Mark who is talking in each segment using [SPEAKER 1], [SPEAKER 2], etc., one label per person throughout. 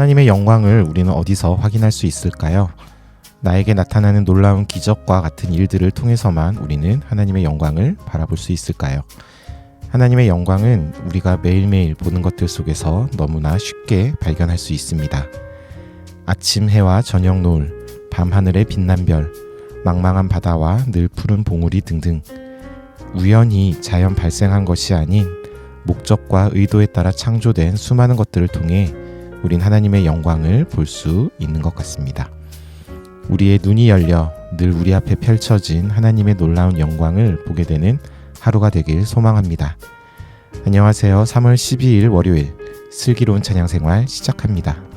[SPEAKER 1] 하나님의 영광을 우리는 어디서 확인할 수 있을까요? 나에게 나타나는 놀라운 기적과 같은 일들을 통해서만 우리는 하나님의 영광을 바라볼 수 있을까요? 하나님의 영광은 우리가 매일매일 보는 것들 속에서 너무나 쉽게 발견할 수 있습니다. 아침 해와 저녁 노을, 밤 하늘의 빛난 별, 망망한 바다와 늘 푸른 봉우리 등등 우연히 자연 발생한 것이 아닌 목적과 의도에 따라 창조된 수많은 것들을 통해 우린 하나님의 영광을 볼 수 있는 것 같습니다. 우리의 눈이 열려 늘 우리 앞에 펼쳐진 하나님의 놀라운 영광을 보게 되는 하루가 되길 소망합니다. 안녕하세요. 3월 12일 월요일 슬기로운 찬양 생활 시작합니다.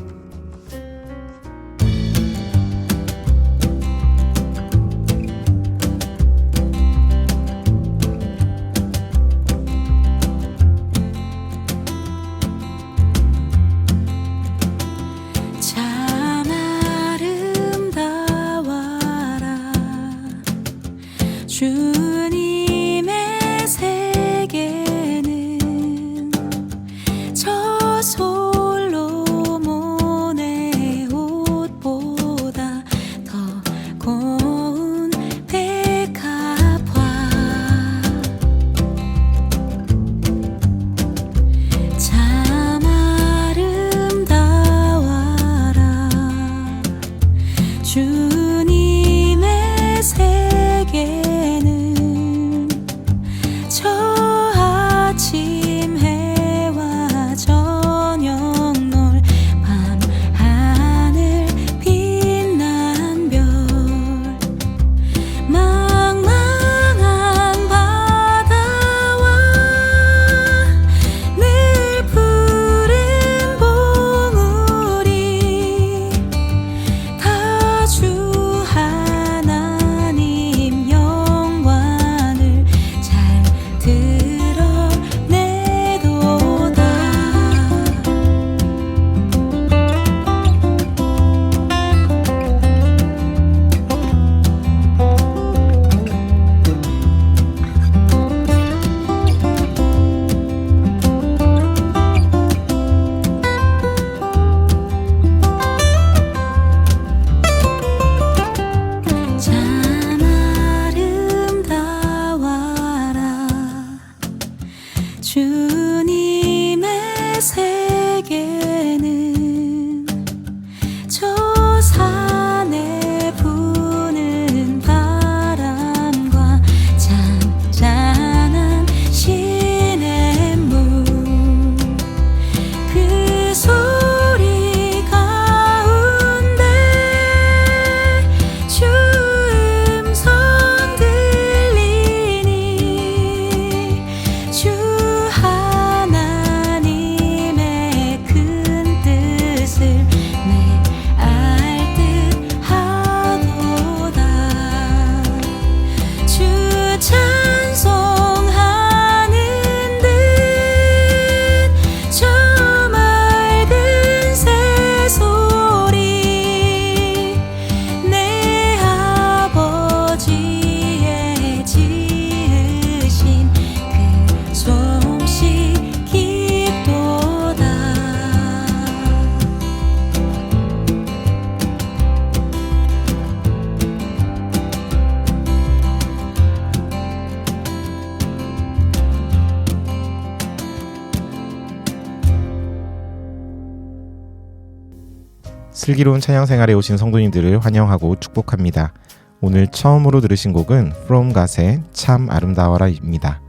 [SPEAKER 1] 슬기로운 찬양 생활에 오신 성도님들을 환영하고 축복합니다. 오늘 처음으로 들으신 곡은 From God의 참 아름다워라입니다.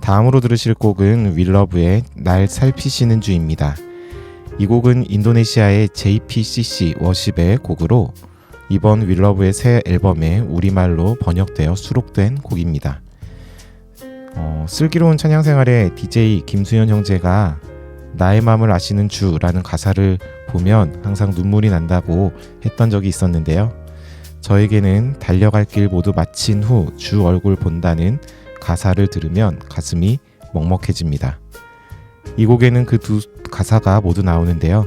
[SPEAKER 1] 다음으로 들으실 곡은 윌러브의 날 살피시는 주입니다. 이 곡은 인도네시아의 JPCC 워십의 곡으로 이번 윌러브의 새 앨범에 우리말로 번역되어 수록된 곡입니다. 어, 슬기로운 찬양 생활의 DJ 김수현 형제가 나의 마음을 아시는 주라는 가사를 보면 항상 눈물이 난다고 했던 적이 있었는데요. 저에게는 달려갈 길 모두 마친 후 주 얼굴 본다는 가사를 들으면 가슴이 먹먹해집니다. 이 곡에는 그 두 가사가 모두 나오는데요.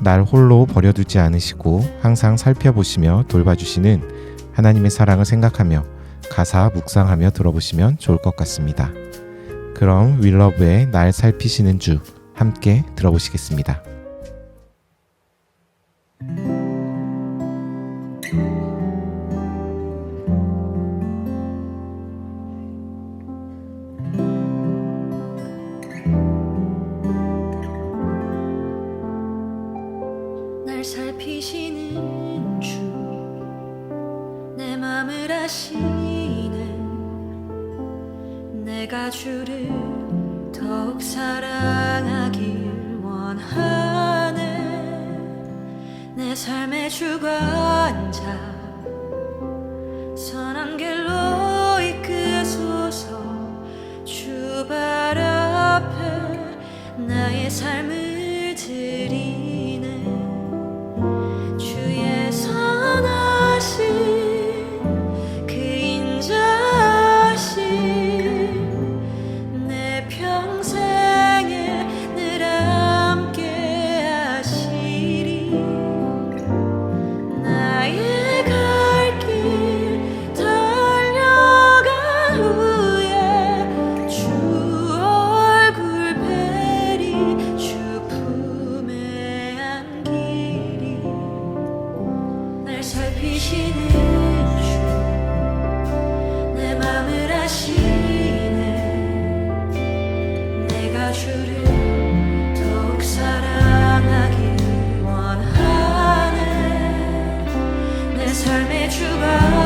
[SPEAKER 1] 날 홀로 버려두지 않으시고 항상 살펴보시며 돌봐주시는 하나님의 사랑을 생각하며 가사 묵상하며 들어보시면 좋을 것 같습니다. 그럼 윌러브의 날 살피시는 주 함께 들어보시겠습니다.
[SPEAKER 2] 내 삶의 주관자 선한 길로 이끄소서. 주발 앞에 나의 삶을 this too true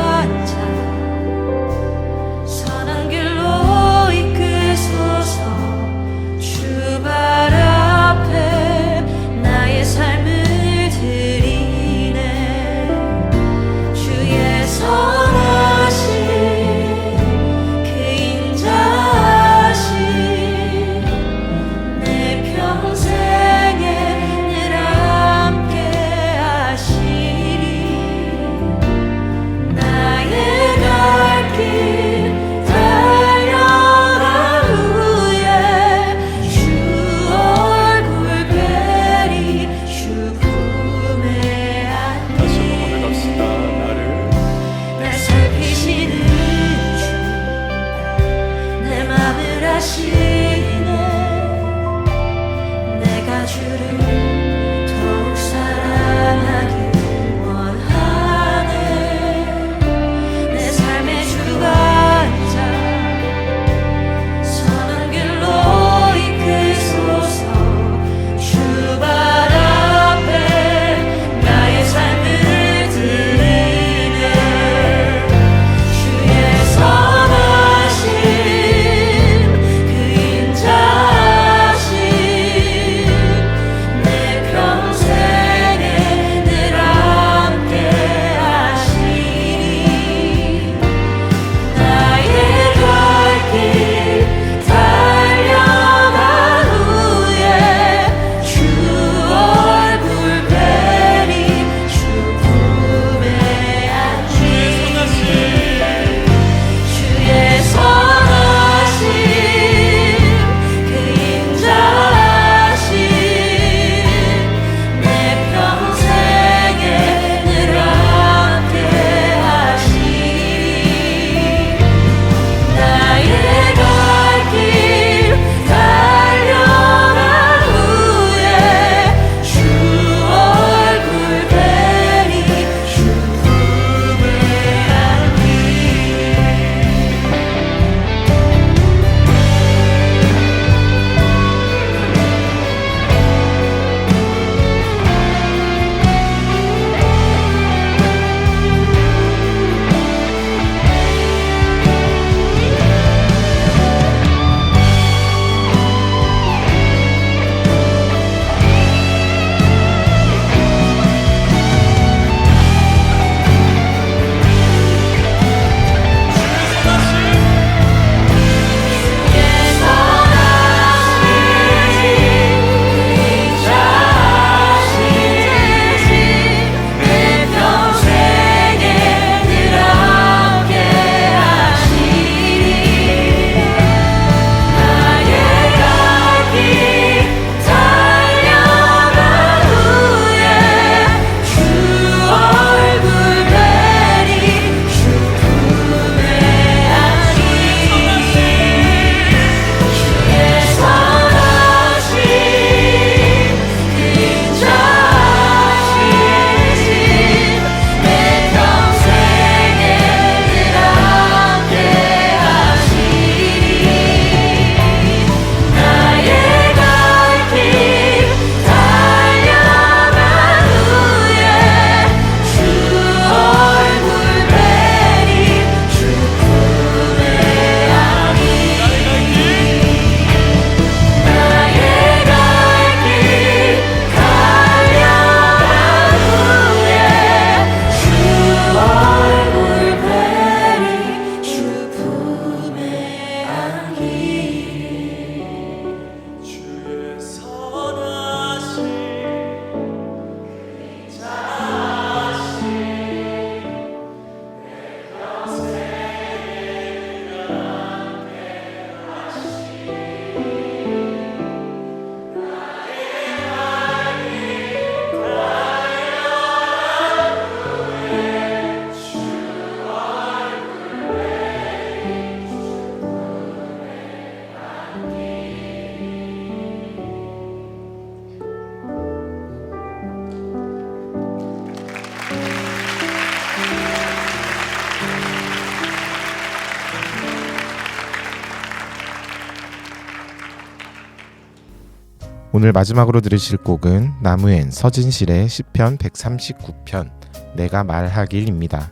[SPEAKER 3] 오늘 마지막으로 들으실 곡은 나무엔 서진실의 시편 139편 내가 말하길입니다.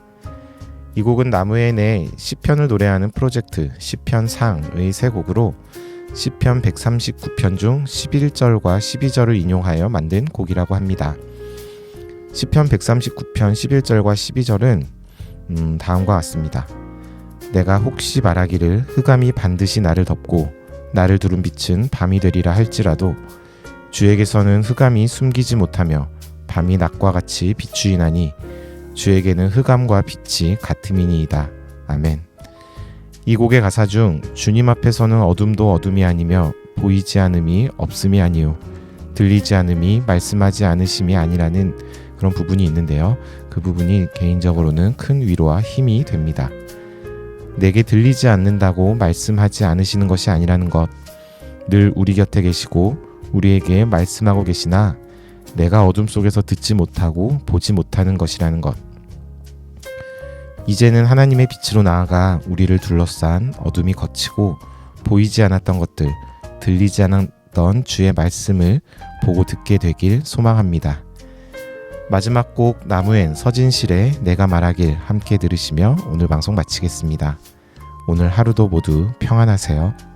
[SPEAKER 3] 이 곡은 나무엔의 시편을 노래하는 프로젝트 시편상의 세 곡으로 시편 139편 중 11절과 12절을 인용하여 만든 곡이라고 합니다. 시편 139편 11절과 12절은 음, 다음과 같습니다. 내가 혹시 말하기를 흑암이 반드시 나를 덮고 나를 두른 빛은 밤이 되리라 할지라도 주에게서는 흑암이 숨기지 못하며 밤이 낮과 같이 비추이나니 주에게는 흑암과 빛이 같음이니이다. 아멘. 이 곡의 가사 중 주님 앞에서는 어둠도 어둠이 아니며 보이지 않음이 없음이 아니요 들리지 않음이 말씀하지 않으심이 아니라는 그런 부분이 있는데요. 그 부분이 개인적으로는 큰 위로와 힘이 됩니다. 내게 들리지 않는다고 말씀하지 않으시는 것이 아니라는 것. 늘 우리 곁에 계시고 우리에게 말씀하고 계시나 내가 어둠 속에서 듣지 못하고 보지 못하는 것이라는 것. 이제는 하나님의 빛으로 나아가 우리를 둘러싼 어둠이 거치고 보이지 않았던 것들, 들리지 않았던 주의 말씀을 보고 듣게 되길 소망합니다. 마지막 곡 나무엔 서진실의 내가 말하길 함께 들으시며 오늘 방송 마치겠습니다. 오늘 하루도 모두 평안하세요.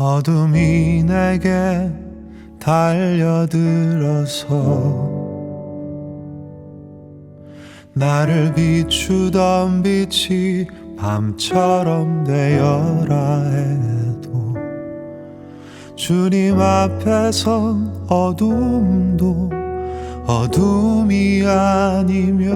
[SPEAKER 4] 어둠이 내게 달려들어서 나를 비추던 빛이 밤처럼 되어라 해도 주님 앞에선 어둠도 어둠이 아니며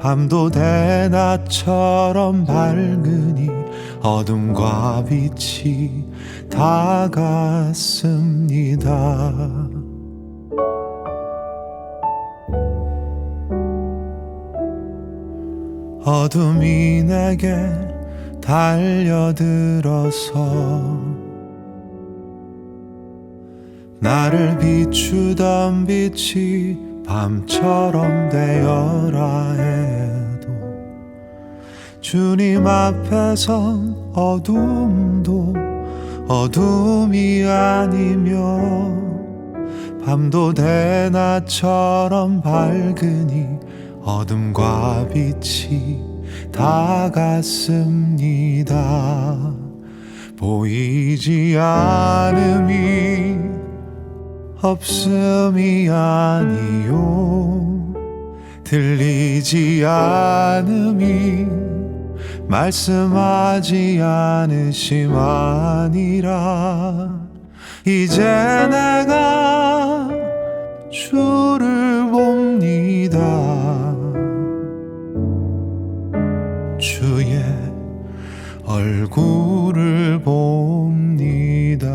[SPEAKER 4] 밤도 대낮처럼 밝으니 어둠과 빛이 다 같습니다. 어둠이 내게 달려들어서 나를 비추던 빛이 밤처럼 되어 주님 앞에선 어둠도 어둠이 아니며 밤도 대낮처럼 밝으니 어둠과 빛이 다 같습니다. 보이지 않음이 없음이 아니요 들리지 않음이 말씀하지 않으심 아니라. 이제 내가 주를 봅니다. 주의 얼굴을 봅니다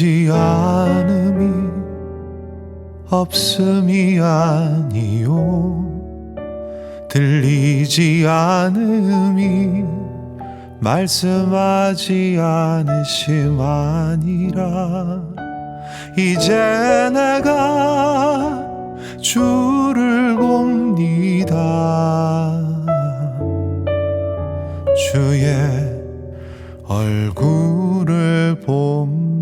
[SPEAKER 4] 보이지 않음이 없음이 아니요 들리지 않음이 말씀하지 않으심 아니라. 이제 내가 주를 봅니다. 주의 얼굴을 봅니다.